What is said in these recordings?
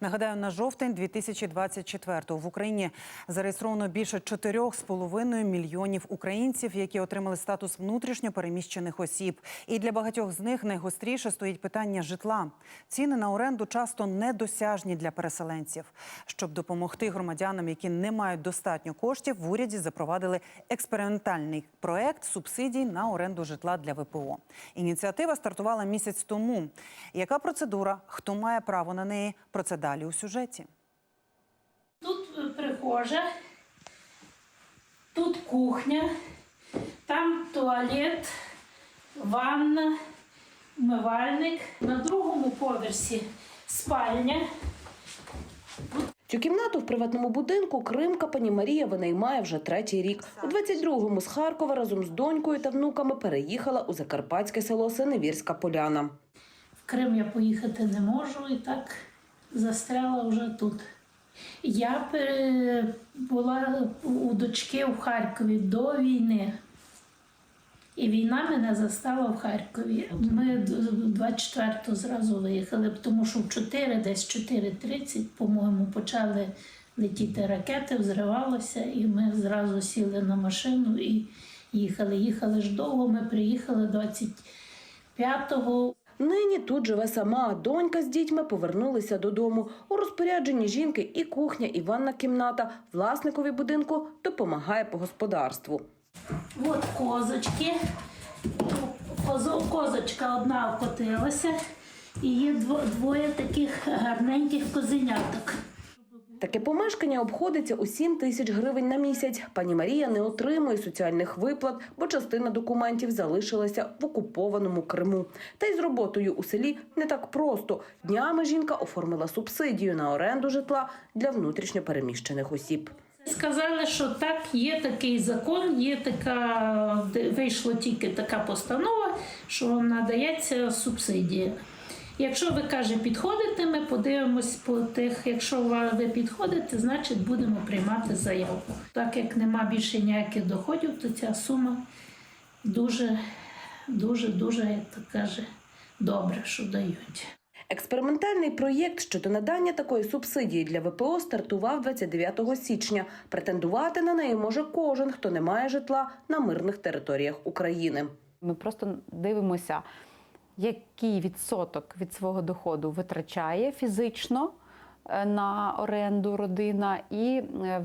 Нагадаю, на жовтень 2024-го в Україні зареєстровано більше 4,5 мільйонів українців, які отримали статус внутрішньо переміщених осіб. І для багатьох з них найгостріше стоїть питання житла. Ціни на оренду часто недосяжні для переселенців. Щоб допомогти громадянам, які не мають достатньо коштів, в уряді запровадили експериментальний проект субсидій на оренду житла для ВПО. Ініціатива стартувала місяць тому. Яка процедура? Хто має право на неї? Про це далі у сюжеті. Тут е, прихожа, тут кухня, там туалет, ванна, умивальник. На другому поверсі спальня. Цю кімнату в приватному будинку Кримка пані Марія винаймає вже третій рік. У 22-му з Харкова разом з донькою та внуками переїхала у закарпатське село Синевірська Поляна. В Крим я поїхати не можу і так застряла вже тут. Я була у дочки в Харкові до війни. І війна мене застала в Харкові. Ми 24-го зразу виїхали, тому що в 4, десь 4.30, по-моєму, почали летіти ракети, взривалося, і ми зразу сіли на машину і їхали. Їхали ж довго, ми приїхали 25-го. Нині тут живе сама. Донька з дітьми повернулися додому. У розпорядженні жінки і кухня, і ванна кімната. Власникові будинку допомагає по господарству. От козочки. Козочка одна окотилася, і є двоє таких гарненьких козеняток. Таке помешкання обходиться у 7 тисяч гривень на місяць. Пані Марія не отримує соціальних виплат, бо частина документів залишилася в окупованому Криму. Та й з роботою у селі не так просто. Днями жінка оформила субсидію на оренду житла для внутрішньопереміщених осіб. Сказали, що так, є такий закон, є така, вийшла тільки така постанова, що надається субсидія. Якщо ви каже, підходите, ми подивимось по тих. Якщо ви підходите, значить будемо приймати заявку. Так як нема більше ніяких доходів, то ця сума дуже, дуже, дуже, як то каже, добре, що дають. Експериментальний проєкт щодо надання такої субсидії для ВПО стартував 29 січня. Претендувати на неї може кожен, хто не має житла на мирних територіях України. Ми просто дивимося, який відсоток від свого доходу витрачає фізично е, на оренду родина, і е,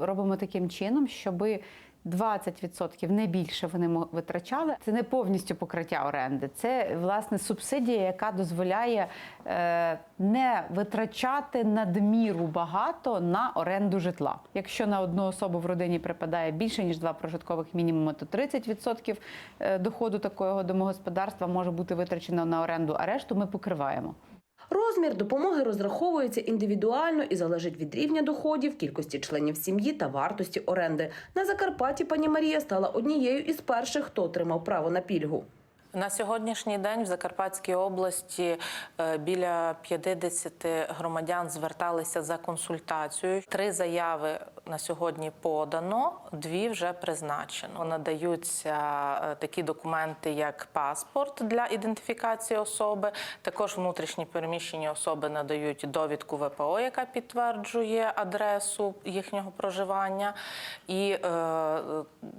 робимо таким чином, щоби 20% не більше вони витрачали. Це не повністю покриття оренди, це власне субсидія, яка дозволяє е, не витрачати надміру багато на оренду житла. Якщо на одну особу в родині припадає більше ніж два прожиткових мінімуми, то 30% е, доходу такого домогосподарства може бути витрачено на оренду, а решту ми покриваємо. Розмір допомоги розраховується індивідуально і залежить від рівня доходів, кількості членів сім'ї та вартості оренди. На Закарпатті пані Марія стала однією із перших, хто отримав право на пільгу. На сьогоднішній день в Закарпатській області е, біля 50 громадян зверталися за консультацією. Три заяви на сьогодні подано, дві вже призначено. Надаються е, такі документи, як паспорт для ідентифікації особи. Також внутрішні переміщені особи надають довідку ВПО, яка підтверджує адресу їхнього проживання, і е,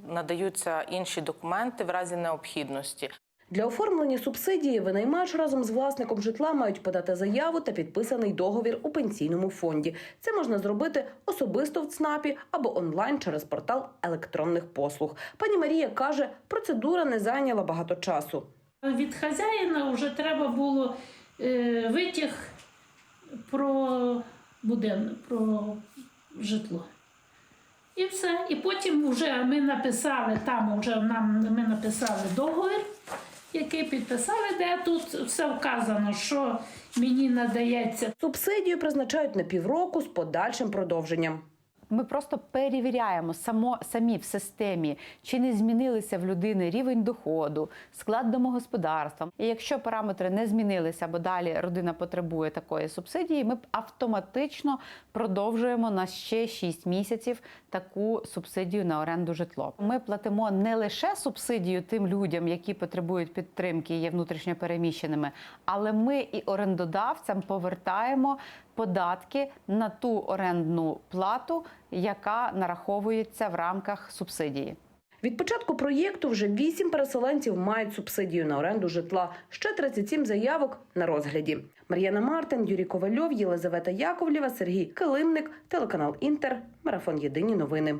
надаються інші документи в разі необхідності. Для оформлення субсидії винаймач разом з власником житла мають подати заяву та підписаний договір у пенсійному фонді. Це можна зробити особисто в ЦНАПі або онлайн через портал електронних послуг. Пані Марія каже, процедура не зайняла багато часу. Від хазяїна вже треба було е, витяг про будинок, про житло. І все. І потім вже ми написали, там вже нам ми написали договір, який підписали, де тут все вказано, що мені надається Субсидію призначають на півроку з подальшим продовженням. Ми просто перевіряємо само, самі в системі, чи не змінилися в людини рівень доходу, склад домогосподарства. І якщо параметри не змінилися, бо далі родина потребує такої субсидії, ми автоматично продовжуємо на ще 6 місяців таку субсидію на оренду житло. Ми платимо не лише субсидію тим людям, які потребують підтримки, і є внутрішньо переміщеними, але ми і орендодавцям повертаємо податки на ту орендну плату, яка нараховується в рамках субсидії. Від початку проєкту вже вісім переселенців мають субсидію на оренду житла. Ще 37 заявок на розгляді. Мар'яна Мартин, Юрій Ковальов, Єлизавета Яковлєва, Сергій Килимник, телеканал Інтер, марафон Єдині новини.